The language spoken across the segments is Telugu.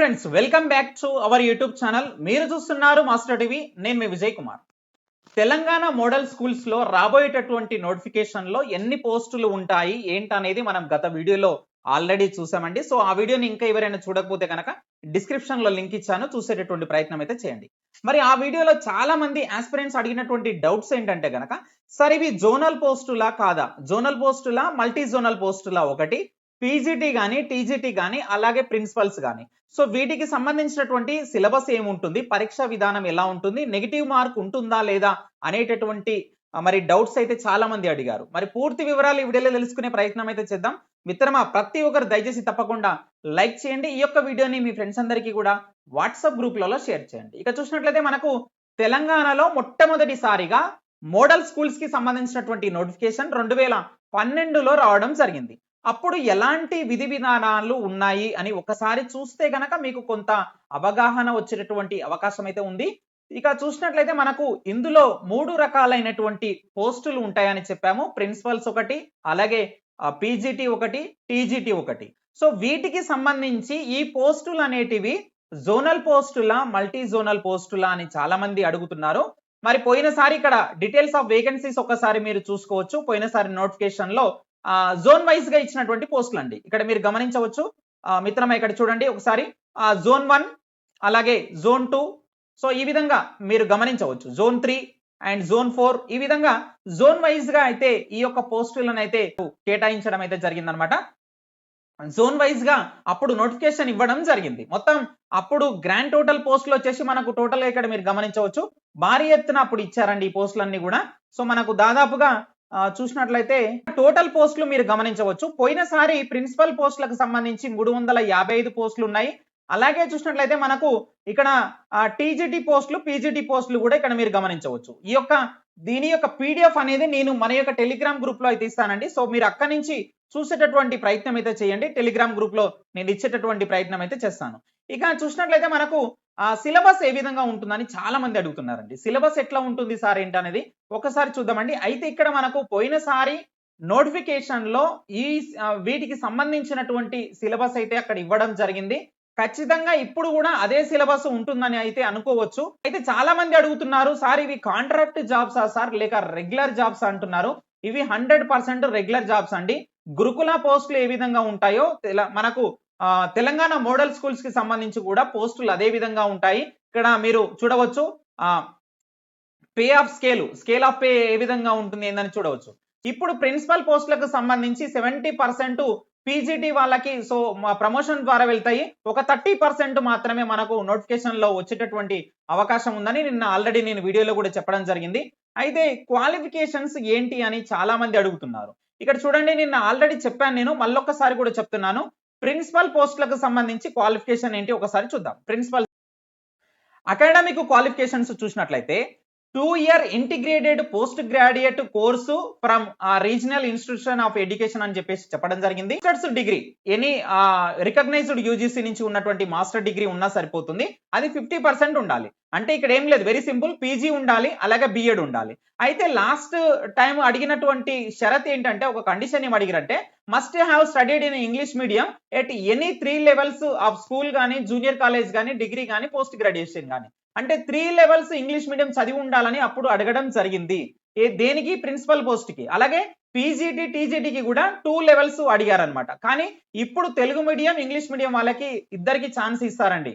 Friends welcome back to our YouTube channel మీరు చూస్తున్నారు మాస్టర్ టీవీ నేను మీ విజయ్ కుమార్. తెలంగాణ మోడల్ స్కూల్స్లో రాబోయేటటువంటి నోటిఫికేషన్లో ఎన్ని పోస్టులు ఉంటాయి ఏంటనేది మనం గత వీడియోలో ఆల్రెడీ చూసామండి. సో ఆ వీడియోని ఇంకా ఎవరైనా చూడకపోతే కనుక డిస్క్రిప్షన్లో లింక్ ఇచ్చాను. చూసేటటువంటి ప్రయత్నం అయితే చేయండి. మరి ఆ వీడియోలో చాలా మంది ఆస్పిరెంట్స్ అడిగినటువంటి డౌట్స్ ఏంటంటే గనక సరే ఇవి జోనల్ పోస్టులా కాదా? జోనల్ పోస్టులా మల్టీ జోనల్ పోస్టులా ఒకటి పీజీటీ కానీ టీజీటీ కానీ అలాగే ప్రిన్సిపల్స్ కానీ సో వీటికి సంబంధించినటువంటి సిలబస్ ఏముంటుంది? పరీక్ష విధానం ఎలా ఉంటుంది? నెగిటివ్ మార్క్ ఉంటుందా లేదా? అనేటటువంటి మరి డౌట్స్ అయితే చాలా మంది అడిగారు. మరి పూర్తి వివరాలు ఈ వీడియోలో తెలుసుకునే ప్రయత్నం అయితే చేద్దాం. మిత్రమా ప్రతి ఒక్కరు దయచేసి తప్పకుండా లైక్ చేయండి. ఈ యొక్క వీడియోని మీ ఫ్రెండ్స్ అందరికీ కూడా వాట్సాప్ గ్రూప్లలో షేర్ చేయండి. ఇక చూసినట్లయితే మనకు తెలంగాణలో మొట్టమొదటిసారిగా మోడల్ స్కూల్స్కి సంబంధించినటువంటి నోటిఫికేషన్ రెండు వేల పన్నెండులో రావడం జరిగింది. అప్పుడు ఎలాంటి విధి విధానాలు ఉన్నాయి అని ఒకసారి చూస్తే గనక మీకు కొంత అవగాహన వచ్చేటటువంటి అవకాశం అయితే ఉంది. ఇక చూసినట్లయితే మనకు ఇందులో మూడు రకాలైనటువంటి పోస్టులు ఉంటాయని చెప్పాము. ప్రిన్సిపల్స్ ఒకటి అలాగే పీజీటీ ఒకటి టీజీటీ ఒకటి. సో వీటికి సంబంధించి ఈ పోస్టులు అనేటివి జోనల్ పోస్టులా మల్టీ జోనల్ పోస్టులా అని చాలా మంది అడుగుతున్నారు. మరి పోయినసారి ఇక్కడ డీటెయిల్స్ ఆఫ్ వేకెన్సీస్ ఒకసారి మీరు చూసుకోవచ్చు. పోయినసారి నోటిఫికేషన్లో జోన్ వైజ్గా ఇచ్చినటువంటి పోస్టులు అండి. ఇక్కడ మీరు గమనించవచ్చు. ఆ, మిత్రమా ఇక్కడ చూడండి ఒకసారి. జోన్ వన్ అలాగే జోన్ టూ. సో ఈ విధంగా మీరు గమనించవచ్చు. Zone three and zone four. ఈ విధంగా జోన్ వైజ్గా అయితే ఈ యొక్క పోస్టులను అయితే కేటాయించడం అయితే జరిగిందనమాట. జోన్ వైజ్గా అప్పుడు నోటిఫికేషన్ ఇవ్వడం జరిగింది. మొత్తం అప్పుడు గ్రాండ్ టోటల్ పోస్టులు వచ్చేసి మనకు టోటల్ ఇక్కడ మీరు గమనించవచ్చు. భారీ ఎత్తున అప్పుడు ఇచ్చారండి ఈ పోస్టులన్నీ కూడా. సో మనకు దాదాపుగా చూసినట్లయితే టోటల్ పోస్టులు మీరు గమనించవచ్చు. పోయినసారి ప్రిన్సిపల్ పోస్టులకు సంబంధించి మూడు వందల యాభై ఐదు పోస్టులు ఉన్నాయి. అలాగే చూసినట్లయితే మనకు ఇక్కడ టీజీటీ పోస్టులు పీజీటీ పోస్టులు కూడా ఇక్కడ మీరు గమనించవచ్చు. ఈ యొక్క దీని యొక్క పీడిఎఫ్ అనేది నేను మన యొక్క టెలిగ్రామ్ గ్రూప్లో అయితే ఇస్తానండి. సో మీరు అక్కడి నుంచి చూసేటటువంటి ప్రయత్నం అయితే చేయండి. టెలిగ్రామ్ గ్రూప్లో నేను ఇచ్చేటటువంటి ప్రయత్నం అయితే చేస్తాను. ఇక చూసినట్లయితే మనకు సిలబస్ ఏ విధంగా ఉంటుందని చాలా మంది అడుగుతున్నారండి. సిలబస్ ఎట్లా ఉంటుంది సార్ ఏంటనేది ఒకసారి చూద్దామండి. అయితే ఇక్కడ మనకు పోయినసారి నోటిఫికేషన్లో ఈ వీటికి సంబంధించినటువంటి సిలబస్ అయితే అక్కడ ఇవ్వడం జరిగింది. ఖచ్చితంగా ఇప్పుడు కూడా అదే సిలబస్ ఉంటుందని అయితే అనుకోవచ్చు. అయితే చాలా మంది అడుగుతున్నారు సార్ ఇవి కాంట్రాక్ట్ జాబ్సా సార్? లేక రెగ్యులర్ జాబ్స్ అంటున్నారు? ఇవి హండ్రెడ్ పర్సెంట్ రెగ్యులర్ జాబ్స్ అండి. గురుకుల పోస్టులు ఏ విధంగా ఉంటాయో మనకు తెలంగాణ మోడల్ స్కూల్స్కి సంబంధించి కూడా పోస్టులు అదే విధంగా ఉంటాయి. ఇక్కడ మీరు చూడవచ్చు ఆ pay of scale scale of pay ఏ విధంగా ఉంటుంది ఏందని చూడవచ్చు. ఇప్పుడు ప్రిన్సిపల్ పోస్టులకు సంబంధించి సెవెంటీ పర్సెంట్ పీజీటీ వాళ్ళకి సో ప్రమోషన్ ద్వారా వెళ్తాయి. ఒక థర్టీ పర్సెంట్ మాత్రమే మనకు నోటిఫికేషన్లో వచ్చేటటువంటి అవకాశం ఉందని నిన్న ఆల్రెడీ నేను వీడియోలో కూడా చెప్పడం జరిగింది. అయితే క్వాలిఫికేషన్స్ ఏంటి అని చాలా మంది అడుగుతున్నారు. ఇక్కడ చూడండి నిన్న ఆల్రెడీ చెప్పాను నేను మళ్ళొక్కసారి కూడా చెప్తున్నాను. ప్రిన్సిపల్ పోస్టులకు సంబంధించి క్వాలిఫికేషన్ ఏంటి? ఒకసారి చూద్దాం. ప్రిన్సిపల్ అకాడమిక్ క్వాలిఫికేషన్స్ చూసినట్లయితే two year integrated post graduate course from regional institution of education అని చెప్పేసి చెప్పడం జరిగింది. Masters degree any recognized UGC నుంచి ఉన్నటువంటి మాస్టర్ డిగ్రీ ఉన్నా సరిపోతుంది. అది ఫిఫ్టీ పర్సెంట్ ఉండాలి. అంటే ఇక్కడ ఏం లేదు వెరీ సింపుల్ పీజీ ఉండాలి అలాగే బిఎడ్ ఉండాలి. అయితే లాస్ట్ టైం అడిగినటువంటి షరత్ ఏంటంటే ఒక కండిషన్ ఏం అడిగిరంటే must have studied in English medium at any three levels of school కానీ జూనియర్ కాలేజ్ కానీ డిగ్రీ కానీ పోస్ట్ గ్రాడ్యుయేషన్ కానీ అంటే త్రీ లెవెల్స్ ఇంగ్లీష్ మీడియం చదివి ఉండాలని అప్పుడు అడగడం జరిగింది. ఏ దేనికి? ప్రిన్సిపల్ పోస్ట్కి. అలాగే పీజీటీ టీజీటీకి కూడా టూ లెవెల్స్ అడిగారనమాట కానీ ఇప్పుడు తెలుగు మీడియం ఇంగ్లీష్ మీడియం వాళ్ళకి ఇద్దరికి ఛాన్స్ ఇస్తారండి.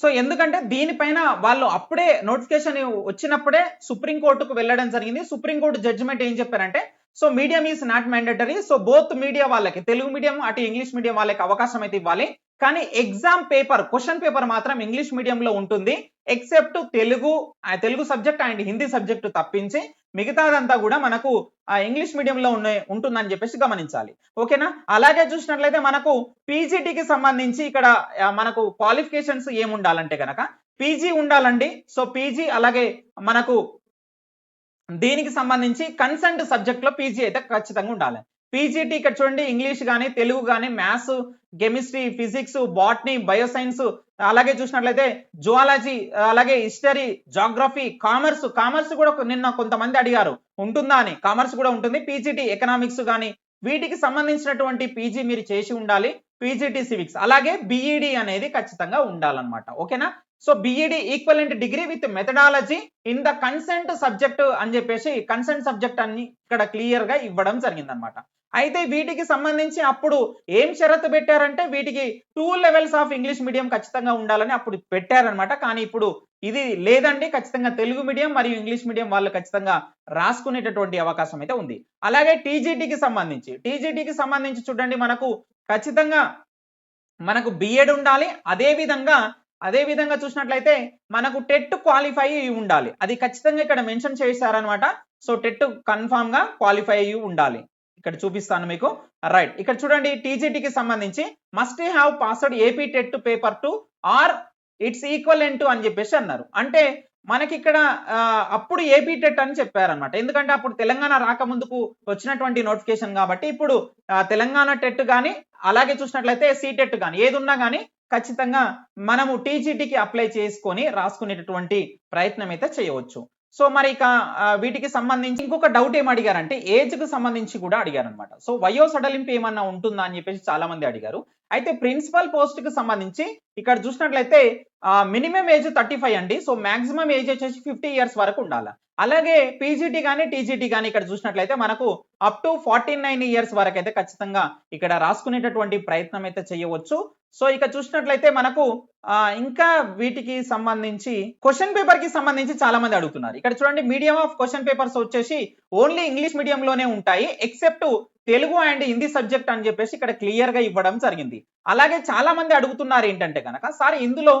సో ఎందుకంటే దీనిపైన వాళ్ళు అప్పుడే నోటిఫికేషన్ వచ్చినప్పుడే సుప్రీంకోర్టుకు వెళ్ళడం జరిగింది. సుప్రీంకోర్టు జడ్జిమెంట్ ఏం చెప్పారంటే so medium is not mandatory so both media వాళ్ళకి తెలుగు మీడియం అటు ఇంగ్లీష్ మీడియం వాళ్ళకి అవకాశం అయితే ఇవ్వాలి. కానీ ఎగ్జామ్ పేపర్ క్వశ్చన్ పేపర్ మాత్రం ఇంగ్లీష్ మీడియంలో ఉంటుంది. Except Telugu Telugu subject and Hindi subject తప్పించి మిగతాదంతా కూడా మనకు ఆ ఇంగ్లీష్ మీడియంలో ఉన్న ఉంటుందని చెప్పేసి గమనించాలి. ఓకేనా అలాగే చూసినట్లయితే మనకు పీజీటీకి సంబంధించి ఇక్కడ మనకు క్వాలిఫికేషన్స్ ఏముండాలంటే కనుక పీజీ ఉండాలండి. సో పీజీ అలాగే మనకు దీనికి సంబంధించి కన్సెంట్ సబ్జెక్ట్లో పీజీ అయితే ఖచ్చితంగా ఉండాలి. పీజీటీ ఇక్కడ చూడండి ఇంగ్లీష్ కానీ తెలుగు కానీ maths chemistry physics botany bioscience అలాగే చూసినట్లయితే జువాలజీ అలాగే హిస్టరీ జాగ్రఫీ కామర్స్ కామర్స్ కూడా నిన్న కొంతమంది అడిగారు. ఉంటుందా అని. కామర్స్ కూడా ఉంటుంది పీజీటీ ఎకనామిక్స్ కానీ వీటికి సంబంధించినటువంటి పీజీ మీరు చేసి ఉండాలి పీజీటీ సివిక్స్. అలాగే బిఈడి అనేది ఖచ్చితంగా ఉండాలన్నమాట. ఓకేనా? So BEd equivalent degree with methodology in the consent subject అని చెప్పేసి కన్సెంట్ సబ్జెక్ట్ అని ఇక్కడ క్లియర్గా ఇవ్వడం జరిగిందనమాట అయితే వీటికి సంబంధించి అప్పుడు ఏం షరతు పెట్టారంటే వీటికి two levels of English medium ఖచ్చితంగా ఉండాలని అప్పుడు పెట్టారనమాట కానీ ఇప్పుడు ఇది లేదండి. ఖచ్చితంగా తెలుగు మీడియం మరియు ఇంగ్లీష్ మీడియం వాళ్ళు ఖచ్చితంగా రాసుకునేటటువంటి అవకాశం అయితే ఉంది. అలాగే టీజీటీకి సంబంధించి టీజీటీకి సంబంధించి చూడండి మనకు ఖచ్చితంగా మనకు బిఎడ్ ఉండాలి. అదేవిధంగా అదే విధంగా చూసినట్లయితే మనకు టెట్ క్వాలిఫై అయి ఉండాలి. అది ఖచ్చితంగా ఇక్కడ మెన్షన్ చేశారనమాట సో టెట్ కన్ఫామ్గా క్వాలిఫై అయి ఉండాలి. ఇక్కడ చూపిస్తాను మీకు. రైట్ ఇక్కడ చూడండి టీజీటీకి సంబంధించి must have passed AP TET paper two or its equal to అని చెప్పేసి అన్నారు. అంటే మనకి ఇక్కడ అప్పుడు ఏపీ టెట్ అని చెప్పారనమాట ఎందుకంటే అప్పుడు తెలంగాణ రాకముందుకు వచ్చినటువంటి నోటిఫికేషన్ కాబట్టి ఇప్పుడు తెలంగాణ టెట్ కానీ అలాగే చూసినట్లయితే సీటెట్ కానీ ఏది ఉన్నా కానీ ఖచ్చితంగా మనము టీజీటీకి అప్లై చేసుకొని రాసుకునేటటువంటి ప్రయత్నం అయితే చేయవచ్చు. సో మరి ఇక వీటికి సంబంధించి ఇంకొక డౌట్ ఏం అడిగారంటే ఏజ్కు సంబంధించి కూడా అడిగారనమాట సో వయో సడలింపు ఏమన్నా ఉంటుందా అని చెప్పేసి చాలా మంది అడిగారు. అయితే ప్రిన్సిపల్ పోస్ట్కి సంబంధించి ఇక్కడ చూసినట్లయితే మినిమం ఏజ్ థర్టీ ఫైవ్ అండి. సో మాక్సిమం ఏజ్ వచ్చేసి ఫిఫ్టీ ఇయర్స్ వరకు ఉండాలి. అలాగే పీజీటీ కానీ టీజీటీ కానీ ఇక్కడ చూసినట్లయితే మనకు up to forty nine years వరకు అయితే ఖచ్చితంగా ఇక్కడ రాసుకునేటటువంటి ప్రయత్నం అయితే చేయవచ్చు. సో ఇక చూసినట్లయితే మనకు ఇంకా వీటికి సంబంధించి క్వశ్చన్ పేపర్కి సంబంధించి చాలా మంది అడుగుతున్నారు. ఇక్కడ చూడండి మీడియం ఆఫ్ క్వశ్చన్ పేపర్స్ వచ్చేసి ఓన్లీ ఇంగ్లీష్ మీడియంలోనే ఉంటాయి except Telugu and Hindi subject అని చెప్పేసి ఇక్కడ క్లియర్గా ఇవ్వడం జరిగింది. అలాగే చాలా మంది అడుగుతున్నారు ఏంటంటే కనుక సార్ ఇందులో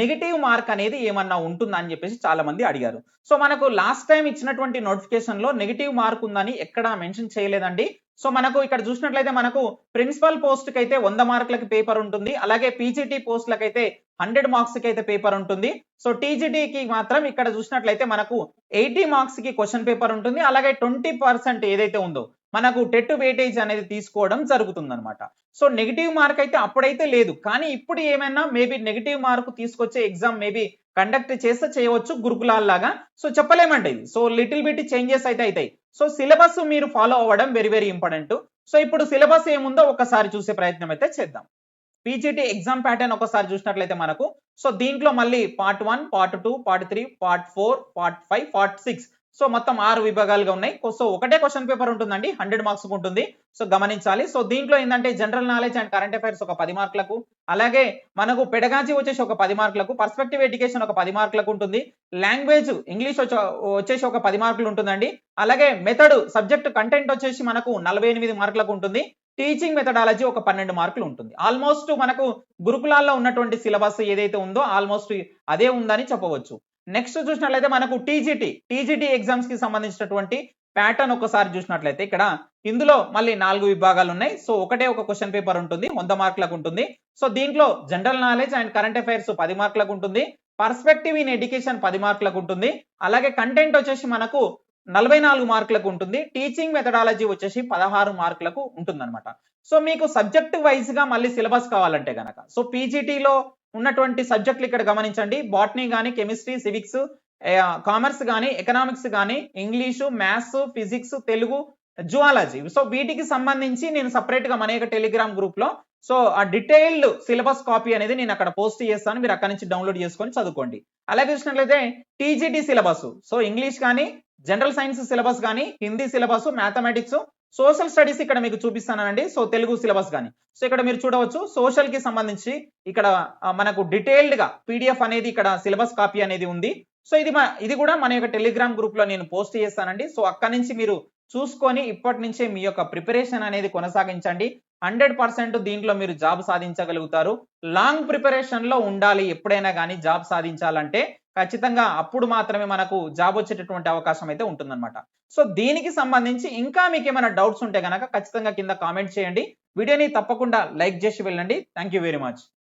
నెగిటివ్ మార్క్ అనేది ఏమన్నా ఉంటుందా? అని చెప్పేసి చాలా మంది అడిగారు. సో మనకు లాస్ట్ టైం ఇచ్చినటువంటి నోటిఫికేషన్లో నెగిటివ్ మార్క్ ఉందని ఎక్కడా మెన్షన్ చేయలేదండి. సో మనకు ఇక్కడ చూసినట్లయితే మనకు ప్రిన్సిపల్ పోస్ట్కి అయితే వంద మార్కులకి పేపర్ ఉంటుంది. అలాగే పీజీటీ పోస్టులకు అయితే హండ్రెడ్ మార్క్స్కి అయితే పేపర్ ఉంటుంది. సో టీజీటీకి మాత్రం ఇక్కడ చూసినట్లయితే మనకు ఎయిటీ మార్క్స్కి క్వశ్చన్ పేపర్ ఉంటుంది. అలాగే ట్వంటీ పర్సెంట్ ఏదైతే ఉందో మనకు టెట్ వెయిటేజ్ అనేది తీసుకోవడం జరుగుతుంది అనమాట సో నెగిటివ్ మార్క్ అయితే అప్పుడైతే లేదు. కానీ ఇప్పుడు ఏమైనా మేబీ నెగిటివ్ మార్క్ తీసుకొచ్చే ఎగ్జామ్ మేబీ కండక్ట్ చేస్తే చేయవచ్చు గురుకులాల్లాగా. సో చెప్పలేమండి. ఇది సో లిటిల్ బిట్ చేంజెస్ అయితే అవుతాయి సో సిలబస్ మీరు ఫాలో అవ్వడం వెరీ వెరీ ఇంపార్టెంట్ సో ఇప్పుడు సిలబస్ ఏముందో ఒకసారి చూసే ప్రయత్నం అయితే చేద్దాం. పీజీటీ ఎగ్జామ్ ప్యాటర్న్ ఒకసారి చూసినట్లయితే మనకు. సో దీంట్లో మళ్ళీ part one part two part three part four part five part six so మొత్తం ఆరు విభాగాలుగా ఉన్నాయి. సో ఒకటే క్వశ్చన్ పేపర్ ఉంటుందండి. హండ్రెడ్ మార్క్స్ ఉంటుంది. సో గమనించాలి. సో దీంట్లో ఏంటంటే general knowledge and current affairs ఒక పది మార్కులకు అలాగే మనకు పెడగాజీ వచ్చేసి ఒక పది మార్కులకు పర్స్పెక్టివ్ ఎడ్యుకేషన్ ఒక పది మార్కులకు ఉంటుంది. లాంగ్వేజ్ ఇంగ్లీష్ వచ్చేసి ఒక పది మార్కులు ఉంటుందండి. అలాగే మెథడ్ సబ్జెక్ట్ కంటెంట్ వచ్చేసి మనకు నలభై ఎనిమిది మార్కులకు ఉంటుంది. టీచింగ్ మెథడాలజీ ఒక పన్నెండు మార్కులు ఉంటుంది. ఆల్మోస్ట్ మనకు గురుకులాల్లో ఉన్నటువంటి సిలబస్ ఏదైతే ఉందో ఆల్మోస్ట్ అదే ఉందని చెప్పవచ్చు. నెక్స్ట్ చూసినట్లయితే మనకు టీజీటీ టీజీటీ ఎగ్జామ్స్కి సంబంధించినటువంటి ప్యాటర్న్ ఒకసారి చూసినట్లయితే ఇక్కడ ఇందులో మళ్ళీ నాలుగు విభాగాలు ఉన్నాయి. సో ఒకటే ఒక క్వశ్చన్ పేపర్ ఉంటుంది వంద మార్కులకు ఉంటుంది. సో దీంట్లో general knowledge and current affairs పది మార్కులకు ఉంటుంది. పర్స్పెక్టివ్ ఇన్ ఎడ్యుకేషన్ పది మార్కులకు ఉంటుంది. అలాగే కంటెంట్ వచ్చేసి మనకు నలభై నాలుగు మార్కులకు ఉంటుంది. టీచింగ్ మెథడాలజీ వచ్చేసి పదహారు మార్కులకు ఉంటుందన్నమాట. సో మీకు సబ్జెక్ట్ వైజ్గా మళ్ళీ సిలబస్ కావాలంటే గనక. సో పీజీటీలో ఉన్నటువంటి సబ్జెక్టులు ఇక్కడ గమనించండి. బాటనీ కానీ కెమిస్ట్రీ సివిక్స్ కామర్స్ కానీ ఎకనామిక్స్ కానీ English maths physics Telugu zoology. So వీటికి సంబంధించి నేను సపరేట్గా మన యొక్క టెలిగ్రామ్ గ్రూప్లో సో ఆ డీటెయిల్డ్ సిలబస్ కాపీ అనేది నేను అక్కడ పోస్ట్ చేస్తాను. మీరు అక్కడ నుంచి డౌన్లోడ్ చేసుకొని చదువుకోండి. అలాగే చూసినట్లయితే టీజీటీ సిలబస్. సో ఇంగ్లీష్ కానీ జనరల్ సైన్స్ సిలబస్ కానీ Hindi syllabus mathematics social studies ఇక్కడ మీకు చూపిస్తానండి సో తెలుగు సిలబస్ కానీ సో ఇక్కడ మీరు చూడవచ్చు. సోషల్కి సంబంధించి ఇక్కడ మనకు డీటెయిల్డ్గా పీడిఎఫ్ అనేది ఇక్కడ సిలబస్ కాపీ అనేది ఉంది. సో ఇది ఇది కూడా మన యొక్క టెలిగ్రామ్ గ్రూప్లో నేను పోస్ట్ చేస్తానండి. సో అక్కడ నుంచి మీరు చూసుకొని ఇప్పటి నుంచే మీ యొక్క ప్రిపరేషన్ అనేది కొనసాగించండి. హండ్రెడ్ పర్సెంట్ దీంట్లో మీరు జాబ్ సాధించగలుగుతారు. లాంగ్ ప్రిపరేషన్లో ఉండాలి ఎప్పుడైనా కానీ జాబ్ సాధించాలంటే ఖచ్చితంగా అప్పుడు మాత్రమే మనకు జాబ్ వచ్చేటటువంటి అవకాశం అయితే ఉంటుందన్నమాట. సో దీనికి సంబంధించి ఇంకా మీకు ఏమైనా డౌట్స్ ఉంటే కనుక ఖచ్చితంగా కింద కామెంట్ చేయండి. వీడియోని తప్పకుండా లైక్ చేసి వెళ్ళండి. Thank very much.